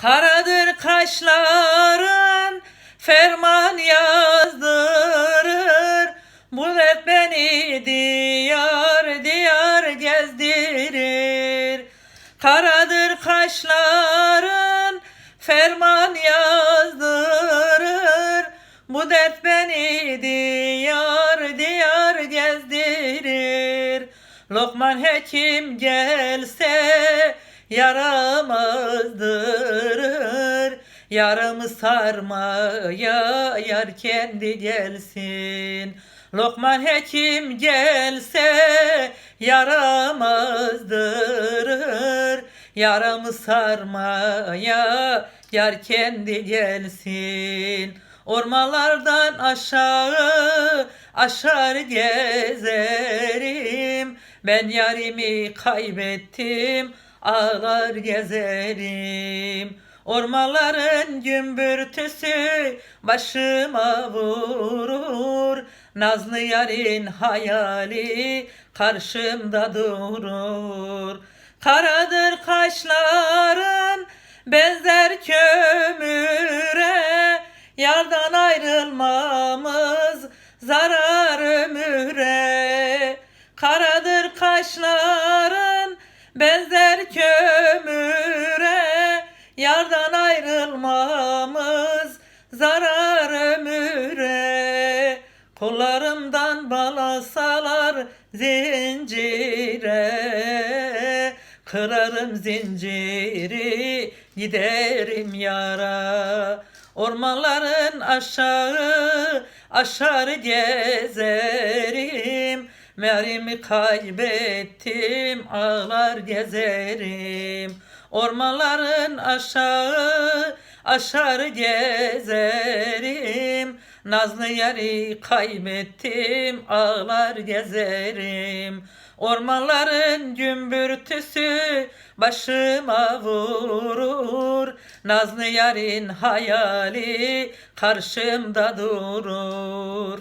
Karadır kaşların ferman yazdırır. Bu dert beni diyar diyar gezdirir. Karadır kaşların ferman yazdırır. Bu dert beni diyar diyar gezdirir. Lokman hekim gelse yaramızdırır Yaramı sarmaya yar kendi gelsin. Lokman hekim gelse yaramızdırır Yaramı sarmaya yar kendi gelsin. Ormanlardan aşağı aşar gezerim. Ben yarimi kaybettim ağlar gezerim. Ormanların gümbürtüsü başıma vurur. Nazlı yarın hayali karşımda durur. Karadır kaşların benzer kömüre. Yardan ayrılmamız zarar ömüre. Karadır kaşların benzer kömüre Yardan ayrılmamız zarar ömüre. Kollarımdan balasalar zincire. Kırarım zinciri giderim yara. Ormanların aşağı aşar gezerim Merimi kaybettim ağlar gezerim. Ormanların aşağı aşar gezerim. Nazlı yari kaybettim ağlar gezerim. Ormanların gümbürtüsü başıma vurur. Nazlı yarın hayali karşımda durur